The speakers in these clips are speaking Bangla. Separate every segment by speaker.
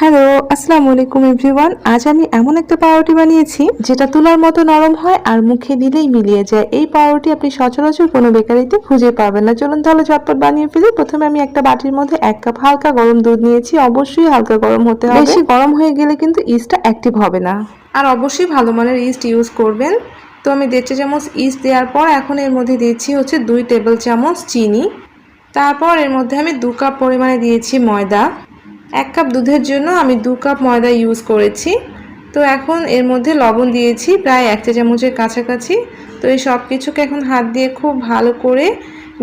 Speaker 1: হ্যালো আসসালামু আলাইকুম এভরিওয়ান। আজ আমি এমন একটা পাউরুটি বানিয়েছি যেটা তুলার মতো নরম হয় আর মুখে দিলেই মিলিয়ে যায়। এই পাউরুটি আপনি সচরাচর কোনো বেকারিতে খুঁজে পাবেন না। চলুন তাহলে ঝটপট বানিয়ে ফেলি। প্রথমে আমি একটা বাটির মধ্যে এক কাপ হালকা গরম দুধ নিয়েছি। অবশ্যই হালকা গরম হতে হবে। বেশি গরম হয়ে গেলে কিন্তু ইস্টটা অ্যাক্টিভ হবে না। আর অবশ্যই ভালো মানের ইস্ট ইউজ করবেন। তো আমি দেড় চা চামচ ইস্ট দেওয়ার পর এখন এর মধ্যে দিয়েছি হচ্ছে দুই টেবিল চামচ চিনি। তারপর এর মধ্যে আমি দু কাপ পরিমাণে দিয়েছি ময়দা। এক কাপ দুধের জন্য আমি দু কাপ ময়দা ইউজ করেছি। তো এখন এর মধ্যে লবণ দিয়েছি, প্রায় এক চা চামচের কাছাকাছি। তো এই সব কিছুকে এখন হাত দিয়ে খুব ভালো করে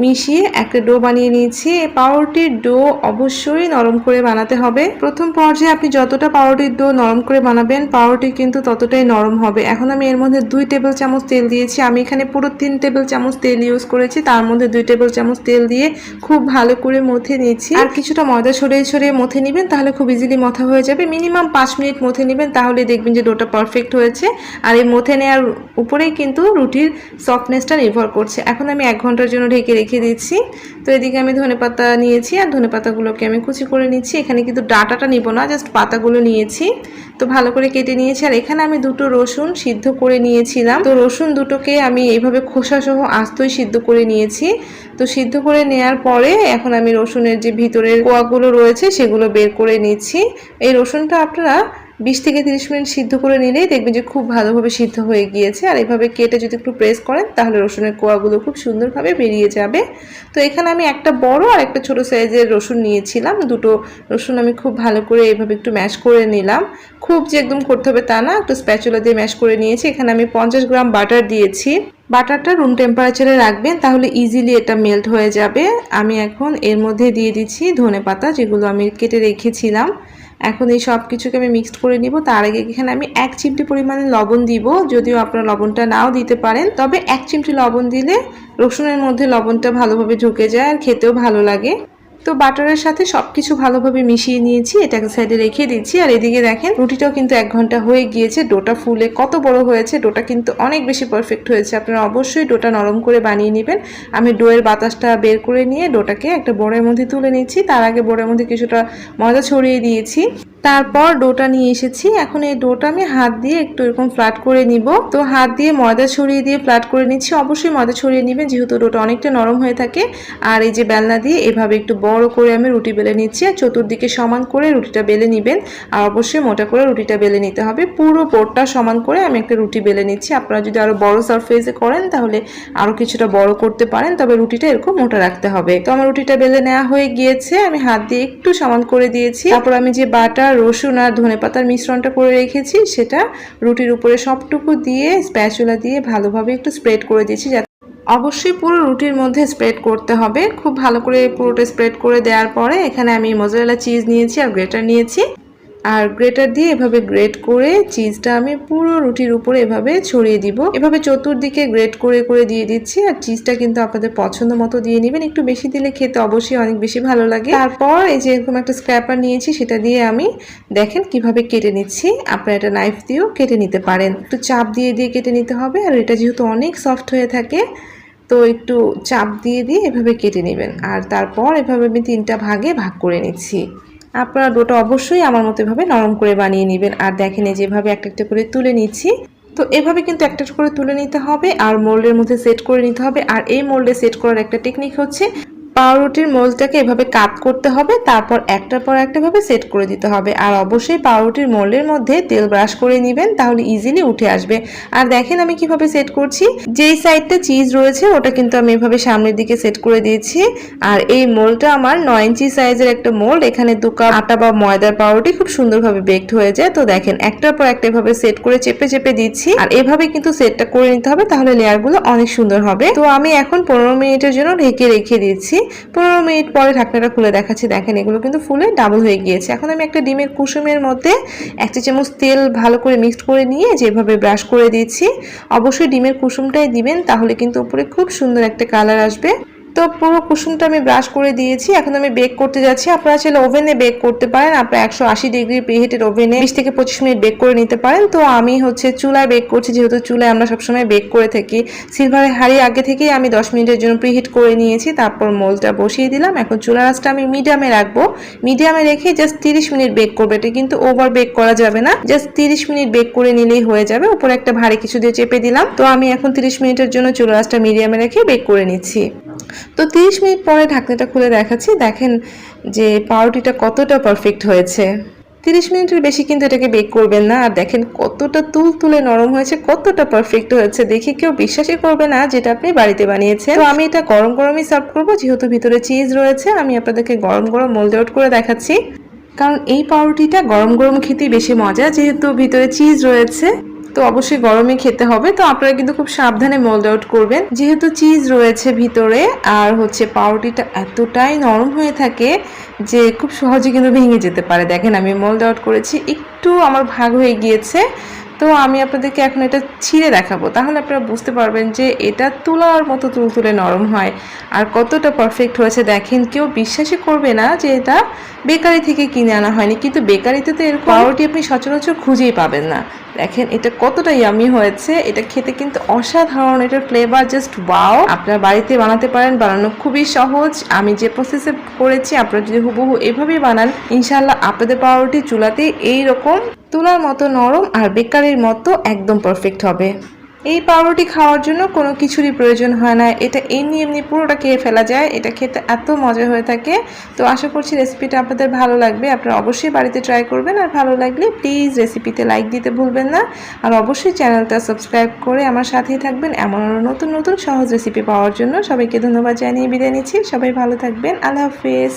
Speaker 1: মিশিয়ে একটা ডো বানিয়ে নিয়েছি। এই পাউরুটির ডো অবশ্যই নরম করে বানাতে হবে। প্রথম পর্যায়ে আপনি যতটা পাউরুটির ডো নরম করে বানাবেন, পাউরুটি কিন্তু ততটাই নরম হবে। এখন আমি এর মধ্যে দুই টেবিল চামচ তেল দিয়েছি। আমি এখানে পুরো তিন টেবিল চামচ তেল ইউজ করেছি। তার মধ্যে দুই টেবিল চামচ তেল দিয়ে খুব ভালো করে মথে নিয়েছি। আর কিছুটা ময়দা ছড়িয়ে ছড়িয়ে মথে নেবেন, তাহলে খুব ইজিলি মথা হয়ে যাবে। মিনিমাম পাঁচ মিনিট মথে নেবেন, তাহলে দেখবেন যে ডোটা পারফেক্ট হয়েছে। আর এই মথে নেওয়ার উপরেই কিন্তু রুটির সফটনেসটা নির্ভর করছে। এখন আমি এক ঘণ্টার জন্য ঢেকে রেখে দিচ্ছি। তো এদিকে আমি ধনে পাতা নিয়েছি আর ধনে পাতাগুলোকে আমি কুচি করে নিচ্ছি। এখানে কিন্তু ডাটাটা নিব না জাস্ট পাতাগুলো নিয়েছি। তো ভালো করে কেটে নিয়েছি আর এখানে আমি দুটো রসুন সিদ্ধ করে নিয়েছিলাম। তো রসুন দুটোকে আমি এইভাবে খোসা সহ আস্তই সিদ্ধ করে নিয়েছি। তো সিদ্ধ করে নেওয়ার পরে এখন আমি রসুনের যে ভিতরের কোয়াগুলো রয়েছে সেগুলো বের করে নিচ্ছি। এই রসুনটা আপনারা বিশ থেকে তিরিশ মিনিট সিদ্ধ করে নিলেই দেখবেন যে খুব ভালোভাবে সিদ্ধ হয়ে গিয়েছে। আর এভাবে কেটে যদি একটু প্রেস করেন, তাহলে রসুনের কোয়াগুলো খুব সুন্দরভাবে বেরিয়ে যাবে। তো এখানে আমি একটা বড় আর একটা ছোট সাইজের রসুন নিয়েছিলাম। দুটো রসুন আমি খুব ভালো করে এইভাবে একটু ম্যাশ করে নিলাম। খুব যে একদম করতে হবে তা না, একটু স্প্যাচুলা দিয়ে ম্যাশ করে নিয়েছি। এখানে আমি পঞ্চাশ গ্রাম বাটার দিয়েছি। বাটারটা রুম টেম্পারেচারে রাখবেন, তাহলে ইজিলি এটা মেল্ট হয়ে যাবে। আমি এখন এর মধ্যে দিয়ে দিচ্ছি ধনে পাতা যেগুলো আমি কেটে রেখেছিলাম। এখন এই সব কিছুকে আমি মিক্সড করে নিব। তার আগে এখানে আমি এক চিমটি পরিমাণে লবণ দিব। যদিও আপনারা লবণটা নাও দিতে পারেন, তবে এক চিমটি লবণ দিলে রসুনের মধ্যে লবণটা ভালোভাবে ঢুকে যায় আর খেতেও ভালো লাগে। তো বাটারের সাথে সবকিছু ভালোভাবে মিশিয়ে নিয়েছি, এটাকে সাইডে রেখে দিচ্ছি আর এদিকে দেখেন, রুটিটাও কিন্তু এক ঘণ্টা হয়ে গিয়েছে, ডোটা ফুলে কত বড় হয়েছে, ডোটা কিন্তু অনেক বেশি পারফেক্ট হয়েছে। আপনারা অবশ্যই ডোটা নরম করে বানিয়ে নেবেন। আমি ডোয়ের বাতাসটা বের করে নিয়ে ডোটাকে একটা বোড়ের মধ্যে তুলে নিচ্ছি। তার আগে বোড়ের মধ্যে কিছুটা ময়দা ছড়িয়ে দিয়েছি। তারপর ডোটা নিয়ে এসেছি। এখন এই ডোটা আমি হাত দিয়ে একটু এরকম ফ্ল্যাট করে নিব। তো হাত দিয়ে ময়দা ছড়িয়ে দিয়ে ফ্ল্যাট করে নিচ্ছি। অবশ্যই ময়দা ছড়িয়ে নেবেন, যেহেতু ডোটা অনেকটা নরম হয়ে থাকে। আর এই যে বেলনা দিয়ে এভাবে একটু বড় করে আমি রুটি বেলে নিচ্ছি। আর চতুর্দিকে সমান করে রুটিটা বেলে নেবেন। আর অবশ্যই মোটা করে রুটিটা বেলে নিতে হবে। পুরো বোর্ডটা সমান করে আমি একটা রুটি বেলে নিচ্ছি। আপনারা যদি আরও বড় সারফেসে করেন, তাহলে আরও কিছুটা বড় করতে পারেন। তবে রুটিটা এরকম মোটা রাখতে হবে। তো আমার রুটিটা বেলে নেওয়া হয়ে গিয়েছে। আমি হাত দিয়ে একটু সমান করে দিয়েছি। তারপর আমি যে বাটা রসুন আর ধনে পাতার মিশ্রণটা করে রেখেছি। সেটা রুটির উপরে সবটুকু দিয়ে স্প্যাচুলা দিয়ে ভালোভাবে একটু স্প্রেড করে দিয়েছি যাতে অবশ্যই পুরো রুটির মধ্যে স্প্রেড করতে হবে। খুব ভালো করে পুরোটা স্প্রেড করে দেওয়ার পরে এখানে আমি মোজারেলা চিজ নিয়েছি আর গ্রেটার নিয়েছি। আর গ্রেটার দিয়ে এভাবে গ্রেট করে চিজটা আমি পুরো রুটির উপরে এভাবে ছড়িয়ে দিব। এভাবে চতুর্দিকে গ্রেট করে করে দিয়ে দিচ্ছি আর চিজটা কিন্তু আপনাদের পছন্দ মতো দিয়ে নেবেন। একটু বেশি দিলে খেতে অবশ্যই অনেক বেশি ভালো লাগে। তারপর এই যে এরকম একটা স্ক্র্যাপার নিয়েছি, সেটা দিয়ে আমি দেখেন কীভাবে কেটে নিচ্ছি। আপনারা এটা নাইফ দিয়েও কেটে নিতে পারেন। একটু চাপ দিয়ে দিয়ে কেটে নিতে হবে আর এটা যেহেতু অনেক সফট হয়ে থাকে, তো একটু চাপ দিয়ে দিয়ে এভাবে কেটে নেবেন। আর তারপর এভাবে আমি তিনটা ভাগে ভাগ করে নিচ্ছি। আপনারা ডোটা অবশ্যই আমার মতো এভাবে নরম করে বানিয়ে নেবেন। আর দেখেন যেভাবে একটা একটা করে তুলে নিচ্ছি। তো এভাবে কিন্তু একটা করে তুলে নিতে হবে। আর মোল্ডের মধ্যে সেট করে নিতে হবে। আর এই মোল্ডে সেট করার একটা টেকনিক হচ্ছে পাউরুটির মোলটাকে এভাবে কাট করতে হবে, তারপর একটার পর একটা ভাবে সেট করে দিতে হবে। আর অবশ্যই পাউরুটির মোলের মধ্যে তেল ব্রাশ করে নেবেন, তাহলে ইজিলি উঠে আসবে। আর দেখেন আমি কীভাবে সেট করছি। যেই সাইডটা চিজ রয়েছে, ওটা কিন্তু আমি এভাবে সামনের দিকে সেট করে দিয়েছি। আর এই মোলটা আমার নয় ইঞ্চি সাইজের একটা মোল, এখানে দু কাপ আটা বা ময়দার পাউরুটি খুব সুন্দরভাবে বেকড হয়ে যায়। তো দেখেন, একটার পর একটা এভাবে সেট করে চেপে চেপে দিচ্ছি। আর এভাবে কিন্তু সেটটা করে নিতে হবে, তাহলে লেয়ারগুলো অনেক সুন্দর হবে। তো আমি এখন পনেরো মিনিটের জন্য ঢেকে রেখে দিচ্ছি। পনেরো মিনিট পরে ঢাকনাটা খুলে দেখাচ্ছি। দেখেন, এগুলো কিন্তু ফুলে ডাবল হয়ে গিয়েছে। এখন আমি একটা ডিমের কুসুমের মধ্যে এক চা চামচ তেল ভালো করে মিক্সড করে নিয়ে যেভাবে ব্রাশ করে দিচ্ছি অবশ্যই ডিমের কুসুমটাই দিবেন, তাহলে কিন্তু উপরে খুব সুন্দর একটা কালার আসবে। তো পুরো কুসুমটা আমি ব্রাশ করে দিয়েছি। এখন আমি বেক করতে যাচ্ছি। আপনারা চাইলে ওভেনে বেক করতে পারেন। আপনারা একশো আশি ডিগ্রি প্রিহিটেড ওভেনে বিশ থেকে পঁচিশ মিনিট বেক করে নিতে পারেন। তো আমি হচ্ছে চুলায় বেক করছি। যেহেতু চুলায় আমরা সবসময় বেক করে থাকি। সিলভারের হাঁড়ি আগে থেকেই আমি দশ মিনিটের জন্য প্রিহিট করে নিয়েছি। তারপর মোলটা বসিয়ে দিলাম। এখন চুলা রাসটা আমি মিডিয়ামে রাখব। মিডিয়ামে রেখে জাস্ট তিরিশ মিনিট বেক করবে। এটা কিন্তু ওভার বেক করা যাবে না। জাস্ট তিরিশ মিনিট বেক করে নিলেই হয়ে যাবে। উপরে একটা ভারী কিছু দিয়ে চেপে দিলাম। তো আমি এখন তিরিশ মিনিটের জন্য চুলা রাসটা মিডিয়ামে রেখে বেক করে নিচ্ছি। তো তিরিশ মিনিট পরে ঢাকনাটা খুলে দেখাচ্ছি। দেখেন যে পাউরুটিটা কতটা পারফেক্ট হয়েছে। তিরিশ মিনিটের বেশি কিন্তু এটাকে বেক করবেন না। আর দেখেন কতটা তুল তুলে নরম হয়েছে, কতটা পারফেক্ট হয়েছে। দেখে কেউ বিশ্বাসই করবে না যেটা আপনি বাড়িতে বানিয়েছেন। তো আমি এটা গরম গরমই সার্ভ করব। যেহেতু ভিতরে চিজ রয়েছে, আমি আপনাদেরকে গরম গরম মোল্ড আউট করে দেখাচ্ছি। কারণ এই পাউরুটিটা গরম গরম খেতেই বেশি মজা, যেহেতু ভিতরে চিজ রয়েছে। তো অবশ্যই গরমে খেতে হবে। তো আপনারা কিন্তু খুব সাবধানে মোল্ড আউট করবেন। যেহেতু চিজ রয়েছে ভিতরে আর হচ্ছে পাউরুটিটা এতটাই নরম হয়ে থাকে যে খুব সহজে কিন্তু ভেঙে যেতে পারে। দেখেন আমি মোল্ড আউট করেছি একটু আমার ভাগ হয়ে গিয়েছে। তো আমি আপনাদেরকে এখন এটা ছিঁড়ে দেখাবো। তাহলে আপনারা বুঝতে পারবেন যে এটা তুলার মতো তুলতুলে নরম হয়। আর কতটা পারফেক্ট হয়েছে দেখেন কেউ বিশ্বাসই করবে না যে এটা বেকারি থেকে কিনে আনা হয়নি। কিন্তু বেকারিতে তো এরকম পাউরুটি আপনি সচরাচর খুঁজেই পাবেন না। দেখেন, এটা কতটা ইয়ামি হয়েছে। এটা খেতে কিন্তু অসাধারণ, এটার ফ্লেভার জাস্ট ওয়াও আপনার বাড়িতে বানাতে পারেন, বানানো খুবই সহজ। আমি যে প্রসেসে করেছি, আপনারা যদি হুবহু এভাবেই বানান ইনশাল্লাহ আপনাদের পাউরুটি চুলাতে এইরকম তুলার মতো নরম আর বেকারির মতো একদম পারফেক্ট হবে। এই পাউরুটি খাওয়ার জন্য কোনো কিছুরই প্রয়োজন হয় না। এটা এমনি এমনি পুরোটা খেয়ে ফেলা যায়। এটা খেতে এত মজা হয়ে থাকে। তো আশা করছি রেসিপিটা আপনাদের ভালো লাগবে। আপনারা অবশ্যই বাড়িতে ট্রাই করবেন। আর ভালো লাগলে প্লিজ রেসিপিতে লাইক দিতে ভুলবেন না। আর অবশ্যই চ্যানেলটা সাবস্ক্রাইব করে আমার সাথেই থাকবেন। এমন আরও নতুন নতুন সহজ রেসিপি পাওয়ার জন্য সবাইকে ধন্যবাদ জানিয়ে বিদায় নিচ্ছি। সবাই ভালো থাকবেন। আল্লাহ হাফেজ।